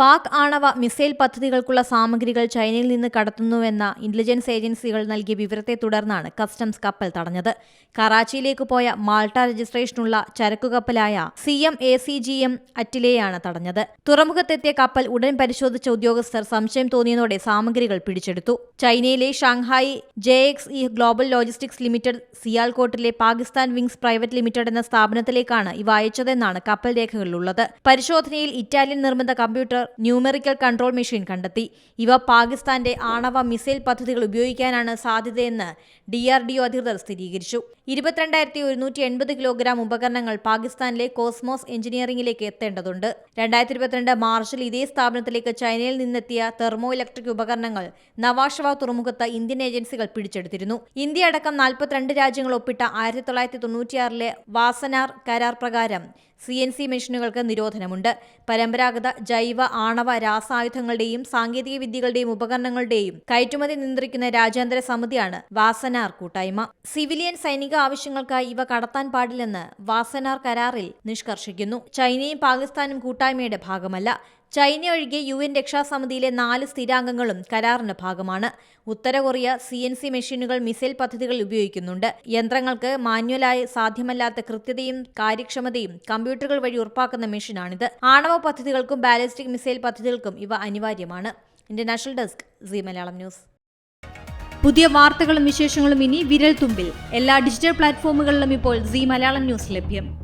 പാക് ആണവ മിസൈൽ പദ്ധതികൾക്കുള്ള സാമഗ്രികൾ ചൈനയിൽ നിന്ന് കടത്തുന്നുവെന്ന ഇന്റലിജൻസ് ഏജൻസികൾ നൽകിയ വിവരത്തെ തുടർന്നാണ് കസ്റ്റംസ് കപ്പൽ തടഞ്ഞത്. കറാച്ചിയിലേക്ക് പോയ മാൾട്ട രജിസ്ട്രേഷനുള്ള ചരക്കുകപ്പലായ C M A C G M അറ്റിലെയാണ് തടഞ്ഞത്. തുറമുഖത്തെത്തിയ കപ്പൽ ഉടൻ പരിശോധിച്ച ഉദ്യോഗസ്ഥർ സംശയം തോന്നിയതോടെ സാമഗ്രികൾ പിടിച്ചെടുത്തു. ചൈനയിലെ Shanghai J X E global logistics limited സിയാൽകോട്ടിലെ Pakistan wings private limited എന്ന സ്ഥാപനത്തിലേക്കാണ് ഇവ അയച്ചതെന്നാണ് കപ്പൽ രേഖകളിലുള്ളത്. പരിശോധനയിൽ ഇറ്റാലിയൻ നിർമ്മിത കമ്പ്യൂട്ടർ ന്യൂമെറിക്കൽ കൺട്രോൾ മെഷീൻ കണ്ടെത്തി. ഇവ പാകിസ്ഥാന്റെ ആണവ മിസൈൽ പദ്ധതികൾ ഉപയോഗിക്കാനാണ് സാധ്യതയെന്ന് ഡി ആർ ഡി ഒ അധികൃതർ സ്ഥിരീകരിച്ചു. ഇരുപത്തിരണ്ടായിരത്തി ഒരുന്നൂറ്റി എൺപത് കിലോഗ്രാം ഉപകരണങ്ങൾ പാകിസ്ഥാനിലെ കോസ്മോസ് എഞ്ചിനീയറിംഗിലേക്ക് എത്തേണ്ടതുണ്ട്. രണ്ടായിരത്തി ഇരുപത്തിരണ്ട് മാർച്ചിൽ ഇതേ സ്ഥാപനത്തിലേക്ക് ചൈനയിൽ നിന്നെത്തിയ തെർമോ ഇലക്ട്രിക് ഉപകരണങ്ങൾ നവാഷവ തുറമുഖത്ത് ഇന്ത്യൻ ഏജൻസികൾ പിടിച്ചെടുത്തിരുന്നു. ഇന്ത്യ അടക്കം നാൽപ്പത്തിരണ്ട് രാജ്യങ്ങൾ ഒപ്പിട്ട ആയിരത്തി തൊള്ളായിരത്തി തൊണ്ണൂറ്റിയാറിലെ വാസനാർ കരാർ പ്രകാരം സി എൻ സി മെഷീനുകൾക്ക് നിരോധനമുണ്ട്. പരമ്പരാഗത ജൈവ ആണവ രാസായുധങ്ങളുടെയും സാങ്കേതിക വിദ്യകളുടെയും ഉപകരണങ്ങളുടെയും കയറ്റുമതി നിയന്ത്രിക്കുന്ന രാജ്യാന്തര സമിതിയാണ് വാസനാർ കൂട്ടായ്മ. സിവിലിയൻ സൈനിക ആവശ്യങ്ങൾക്കായി ഇവ കടത്താൻ പാടില്ലെന്ന് വാസനാർ കരാറിൽ നിഷ്കർഷിക്കുന്നു. ചൈനയും പാകിസ്ഥാനും കൂട്ടായ്മയുടെ ഭാഗമല്ല. ചൈന ഒഴികെ യു എൻ രക്ഷാസമിതിയിലെ നാല് സ്ഥിരാംഗങ്ങളും കരാറിന്റെ ഭാഗമാണ്. ഉത്തര കൊറിയ സി എൻ സി മെഷീനുകൾ മിസൈൽ പദ്ധതികൾ ഉപയോഗിക്കുന്നുണ്ട്. യന്ത്രങ്ങൾക്ക് മാനുവലായി സാധ്യമല്ലാത്ത കൃത്യതയും കാര്യക്ഷമതയും കമ്പ്യൂട്ടറുകൾ വഴി ഉറപ്പാക്കുന്ന മെഷീനാണിത്. ആണവ പദ്ധതികൾക്കും ബാലിസ്റ്റിക് മിസൈൽ പദ്ധതികൾക്കും ഇവ അനിവാര്യമാണ്. International desk C Malayalam news. പുതിയ വാർത്തകളും വിശേഷങ്ങളും ഇനി വിരൽ തുമ്പിൽ എല്ലാ ഡിജിറ്റൽ പ്ലാറ്റ്ഫോമുകളിലും ഇപ്പോൾ സി മലയാളം ന്യൂസ് ലഭ്യം.